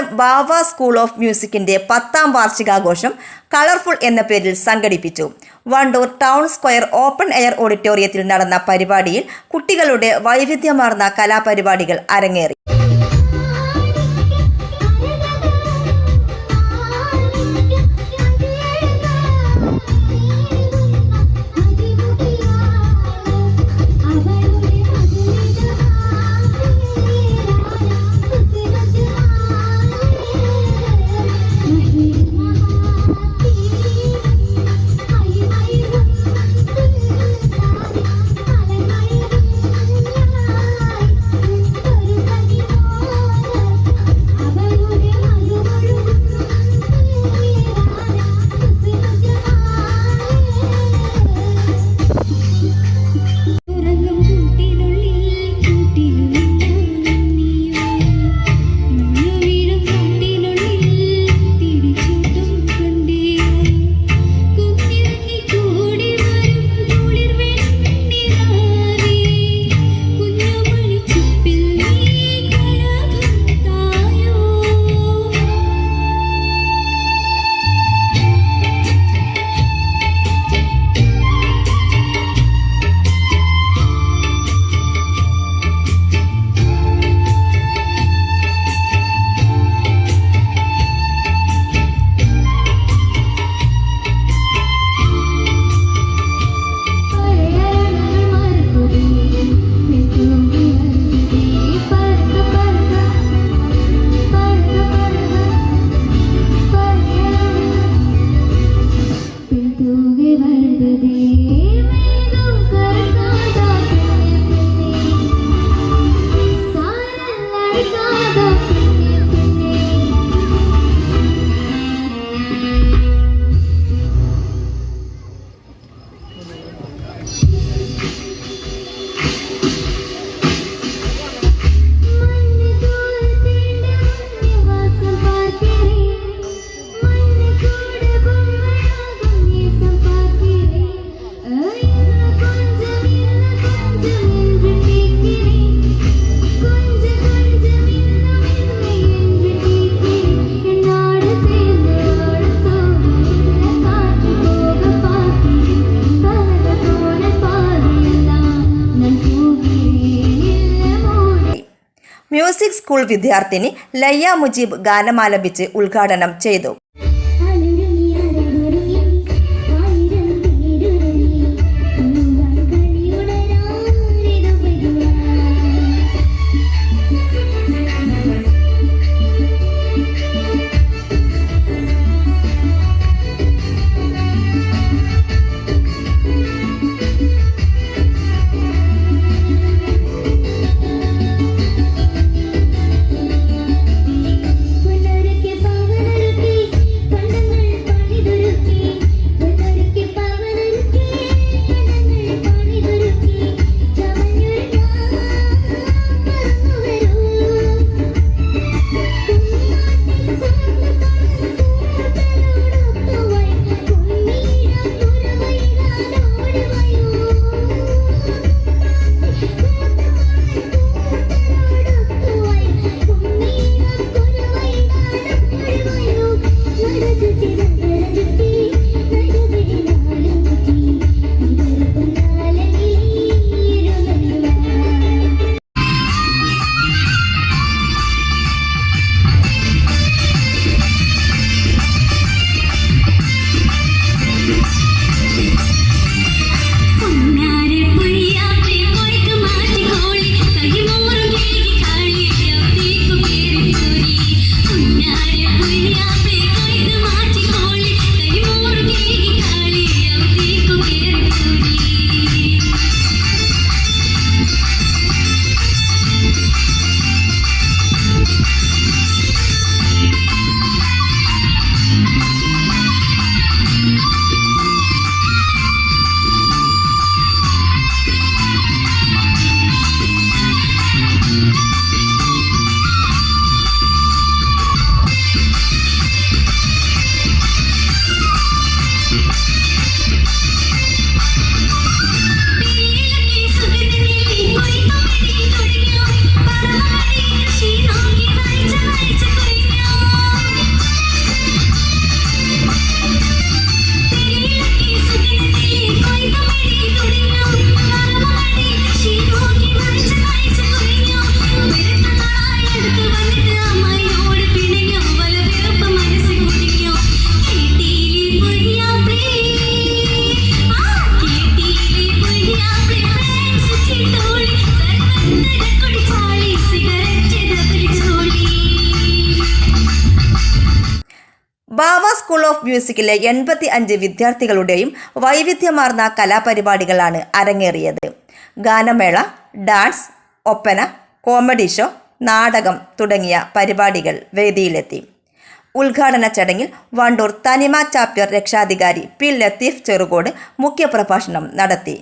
Vaniyambalam Bava school of മ്യൂസിക്കിന്റെ പത്താം വാർഷികാഘോഷം colourful എന്ന പേരിൽ സംഘടിപ്പിച്ചു. Wandoor town square open air ഓഡിറ്റോറിയത്തിൽ നടന്ന പരിപാടിയിൽ കുട്ടികളുടെ വൈവിധ്യമാർന്ന കലാപരിപാടികൾ അരങ്ങേറി. സ്കൂൾ വിദ്യാർത്ഥിനി ലയ്യ മുജീബ് ഗാനമാലപിച്ച് ഉദ്ഘാടനം ചെയ്തു. ഓഫ് മ്യൂസിക്കിലെ എൺപത്തി അഞ്ച് വിദ്യാർത്ഥികളുടെയും വൈവിധ്യമാർന്ന കലാപരിപാടികളാണ് അരങ്ങേറിയത്. ഗാനമേള ഡാൻസ് ഒപ്പന കോമഡി ഷോ നാടകം തുടങ്ങിയ പരിപാടികൾ വേദിയിലെത്തി. ഉദ്ഘാടന ചടങ്ങിൽ വണ്ടൂർ തനിമ ചാപ്റ്റർ രക്ഷാധികാരി പി ലത്തീഫ് ചെറുകോട് മുഖ്യപ്രഭാഷണം നടത്തി.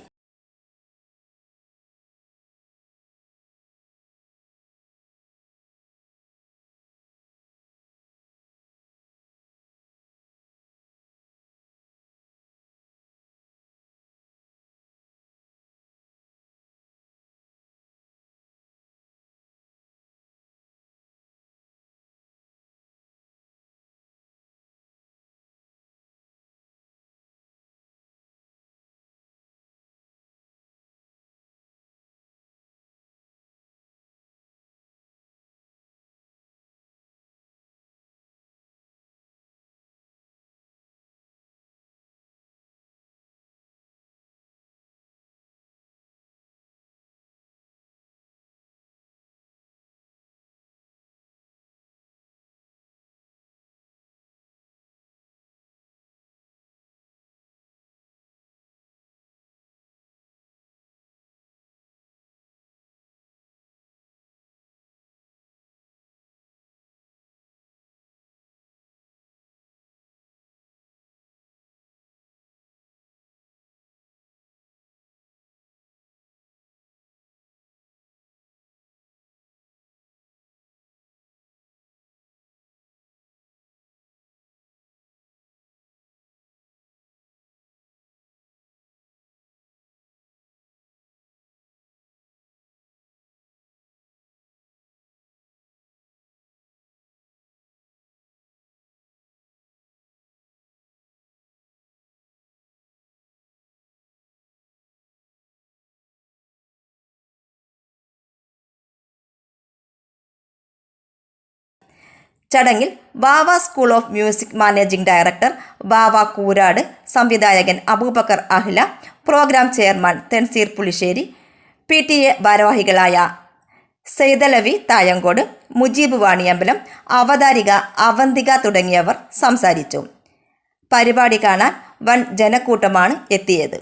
ചടങ്ങിൽ Vava school of music managing director Vava Koorad സംവിധായകൻ Aboobacker Ahla program chairman Thenseer Pulissery P T A ഭാരവാഹികളായ സെയ്തലവി തായങ്കോട് മുജീബ് വാണിയമ്പലം അവതാരിക അവന്തിക തുടങ്ങിയവർ സംസാരിച്ചു. പരിപാടി കാണാൻ വൻ ജനക്കൂട്ടമാണ് എത്തിയത്.